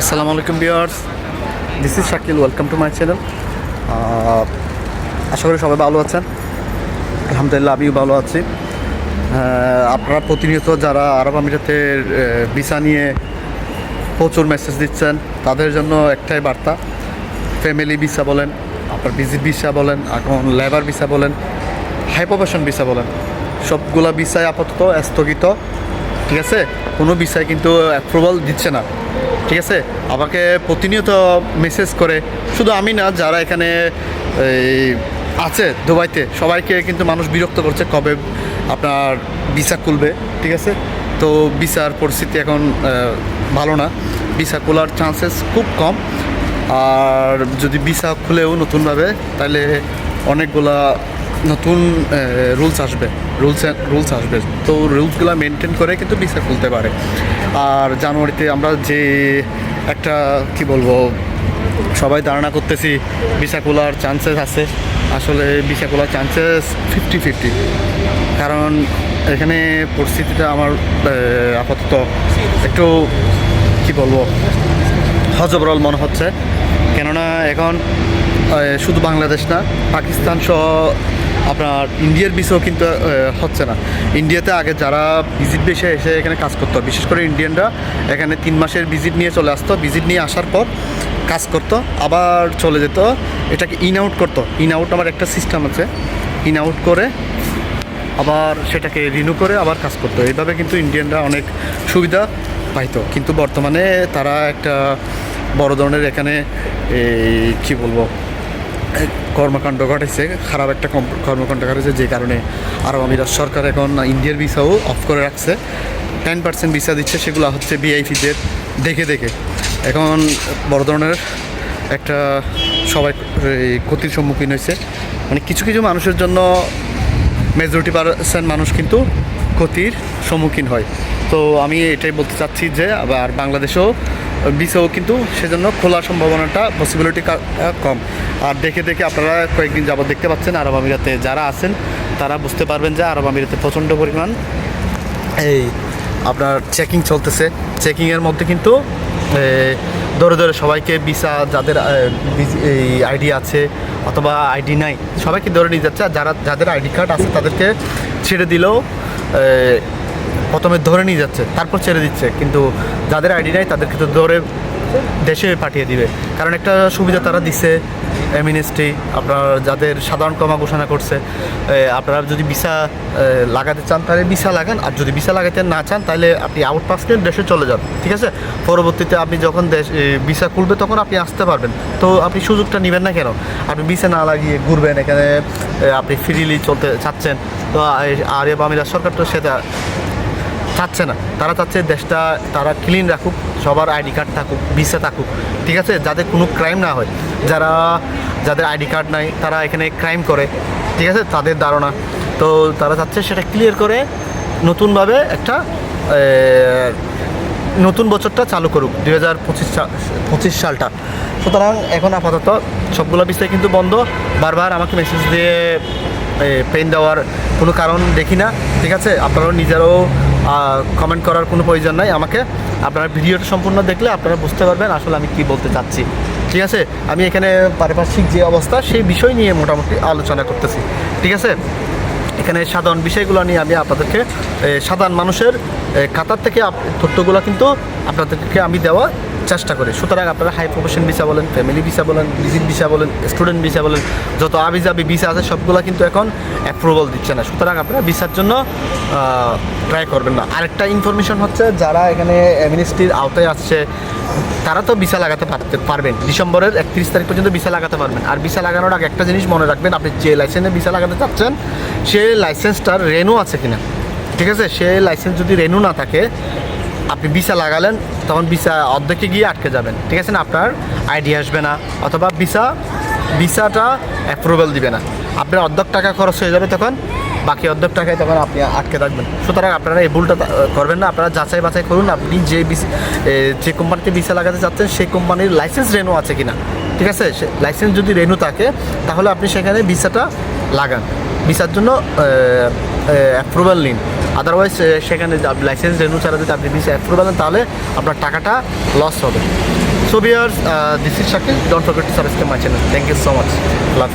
আসসালামু আলাইকুম viewers this is Shakil welcome to my channel আশা করি সবাই ভালো আছেন। আলহামদুলিল্লাহ, আমিও ভালো আছি। আপনারা প্রতিনিয়ত যারা আরব আমিরাতের ভিসা নিয়ে প্রচুর মেসেজ দিচ্ছেন, তাদের জন্য একটাই বার্তা। ফ্যামিলি ভিসা বলেন আপনার ভিজিট ভিসা বলেন, এখন লেবার ভিসা বলেন হাই প্রফেশন ভিসা বলেন। সবগুলা ভিসায় আপাতত স্থগিত। ঠিক আছে? কোনো ভিসায় কিন্তু অ্যাপ্রুভাল দিচ্ছে না। ঠিক আছে? আমাকে প্রতিনিয়ত মেসেজ করে। শুধু আমি না যারা এখানে এই, আছে দুবাইতে সবাইকে কিন্তু মানুষ বিরক্ত করছে কবে আপনার ভিসা খুলবে ঠিক আছে? তো ভিসার পরিস্থিতি এখন ভালো না। ভিসা খোলার চান্সেস খুব কম। আর যদি ভিসা খুলেও নতুনভাবে তাহলে অনেকগুলা নতুন রুলস আসবে। রুলস রুলস আসবে। তো রুলসগুলো মেনটেন করে কিন্তু ভিসা খুলতে পারে। আর জানুয়ারিতে আমরা যে একটা, কি বলব, সবাই ধারণা করতেছি ভিসা খোলার চান্সেস আছে। আসলে ভিসা খোলার চান্সেস ফিফটি ফিফটি কারণ এখানে পরিস্থিতিটা আমার আপাতত একটু, কি বলব, হজবরল মনে হচ্ছে। কেননা এখন শুধু বাংলাদেশ না, পাকিস্তান সহ আপনার ইন্ডিয়ার বিষয়ও কিন্তু হচ্ছে না। ইন্ডিয়াতে আগে যারা ভিজিট বেসে এসে এখানে কাজ করতো। বিশেষ করে ইন্ডিয়ানরা এখানে তিন মাসের ভিজিট নিয়ে চলে আসতো। ভিজিট নিয়ে আসার পর কাজ করতো, আবার চলে যেত। এটাকে ইন আউট করতো। ইন আউট আমার একটা সিস্টেম আছে। ইন আউট করে আবার সেটাকে রিনিউ করে আবার কাজ করতো। এইভাবে কিন্তু ইন্ডিয়ানরা অনেক সুবিধা পাইতো। কিন্তু বর্তমানে তারা একটা বড় ধরনের এখানে এই, কী বলব কর্মকাণ্ড ঘটেছে খারাপ একটা কর্মকাণ্ড ঘটেছে যে কারণে আরব আমিরাত সরকার এখন ইন্ডিয়ার ভিসাও অফ করে রাখছে। টেন পার্সেন্ট ভিসা দিচ্ছে, সেগুলো হচ্ছে বিআইপিদের দেখে দেখে। এখন বড় ধরনের একটা সবাই ক্ষতির সম্মুখীন হয়েছে। মানে কিছু কিছু মানুষের জন্য মেজরিটি পার্সেন্ট মানুষ কিন্তু ক্ষতির সম্মুখীন হয়। তো আমি এটাই বলতে চাচ্ছি যে, আবার বাংলাদেশেও বিষেও কিন্তু সেজন্য খোলার সম্ভাবনাটা পসিবিলিটি কম। আর দেখে দেখে আপনারা কয়েকদিন যাবত দেখতে পাচ্ছেন আরব আমিরাতে যারা আছেন, তারা বুঝতে পারবেন যে আরব আমিরাতে প্রচণ্ড পরিমাণ এই আপনার চেকিং চলতেছে। চেকিংয়ের মধ্যে কিন্তু ধরে ধরে সবাইকে ভিসা যাদের এই আইডি আছে অথবা আইডি নাই, সবাইকে ধরে নিয়ে যাচ্ছে। আর যারা, যাদের আইডি কার্ড আছে তাদেরকে ছেড়ে দিলেও প্রথমে ধরে নিয়ে যাচ্ছে তারপর ছেড়ে দিচ্ছে। কিন্তু যাদের আইডি নাই তাদেরকে তো ধরে দেশে পাঠিয়ে দিবে। কারণ একটা সুবিধা তারা দিচ্ছে এমিনিস্ট্রি আপনার যাদের সাধারণ কমা ঘোষণা করছে এ, আপনারা যদি ভিসা লাগাতে চান তাহলে ভিসা লাগান আর যদি ভিসা লাগাতে না চান তাহলে আপনি আউট পাস নিয়ে দেশে চলে যান ঠিক আছে? পরবর্তীতে আপনি যখন দেশ ভিসা খুলবে তখন আপনি আসতে পারবেন। তো আপনি সুযোগটা নেবেন না কেন? আপনি ভিসা না লাগিয়ে ঘুরবেন এখানে আপনি ফ্রিলি চলতে চাচ্ছেন। তো আরব আমিরাত সরকার তো সেটা চাচ্ছে না। তারা চাচ্ছে দেশটা তারা ক্লিন রাখুক, সবার আইডি কার্ড থাকুক, ভিসা থাকুক, ঠিক আছে? যাদের কোনো ক্রাইম না হয়। যারা, যাদের আইডি কার্ড নাই, তারা এখানে ক্রাইম করে, ঠিক আছে? তাদের ধারণা। তো তারা চাচ্ছে সেটা ক্লিয়ার করে, নতুনভাবে একটা নতুন বছরটা চালু করুক, দুই হাজার পঁচিশ পঁচিশ সালটা। সুতরাং এখন আপাতত সবগুলো বিষয় কিন্তু বন্ধ। বারবার আমাকে মেসেজ দিয়ে পেন দেওয়ার কোনো কারণ দেখি না, ঠিক আছে? আপনারাও নিজেরাও কমেন্ট করার কোনো প্রয়োজন নাই। আমাকে আপনারা ভিডিওটা সম্পূর্ণ দেখলে আপনারা বুঝতে পারবেন আসলে আমি কি বলতে চাচ্ছি। ঠিক আছে? আমি এখানে পারিপার্শ্বিক যে অবস্থা, সেই বিষয় নিয়ে মোটামুটি আলোচনা করতেছি। ঠিক আছে? এখানে সাধারণ বিষয়গুলো নিয়ে আমি আপনাদেরকে সাধারণ মানুষের খাতার থেকে তথ্যগুলো কিন্তু আপনাদেরকে আমি দেওয়ার চেষ্টা করি। সুতরাং আপনারা হাই প্রফেশন ভিসা বলেন ফ্যামিলি ভিসা বলেন ভিজিট ভিসা বলেন স্টুডেন্ট ভিসা বলেন, যত আবিজাবি ভিসা আছে সবগুলো কিন্তু এখন অ্যাপ্রুভাল দিচ্ছে না। সুতরাং আপনারা ভিসার জন্য ট্রাই করবেন না। আরেকটা ইনফরমেশন হচ্ছে, যারা এখানে মিনিস্ট্রির আওতায় আসছে, তারা তো ভিসা লাগাতে পারবেন। ডিসেম্বরের একত্রিশ তারিখ পর্যন্ত ভিসা লাগাতে পারবেন। আর ভিসা লাগানোর আগে একটা জিনিস মনে রাখবেন, আপনি যে লাইসেন্সে ভিসা লাগাতে চাচ্ছেন, সেই লাইসেন্সটার রেনু আছে কিনা? ঠিক আছে? সেই লাইসেন্স যদি রেনু না থাকে আপনি ভিসা লাগালেন, তখন ভিসা অর্ধেকে গিয়ে আটকে যাবেন। ঠিক আছে না? আপনার আইডি আসবে না, অথবা ভিসা, ভিসাটা অ্যাপ্রুভাল দিবে না। আপনার অর্ধেক টাকা খরচ হয়ে যাবে তখন, বাকি অর্ধেক টাকায় তখন আপনি আটকে থাকবেন। সুতরাং আপনারা এই ভুলটা করবেন না, আপনারা যাচাই বাছাই করুন, আপনি যে যে কোম্পানিতে ভিসা লাগাতে চাচ্ছেন সেই কোম্পানির লাইসেন্স রেনু আছে কি না ঠিক আছে? লাইসেন্স যদি রেনু থাকে, তাহলে আপনি সেখানে ভিসাটা লাগান। ভিসার জন্য অ্যাপ্রুভাল নিন। আদারওয়াইজ সেখানে লাইসেন্স রেনু ছাড়া যদি আপনি ভিসা অ্যাপ্রুভ করেন, তাহলে আপনার টাকাটা লস হবে। So viewers this is Shakil don't forget to subscribe my channel thank you so much love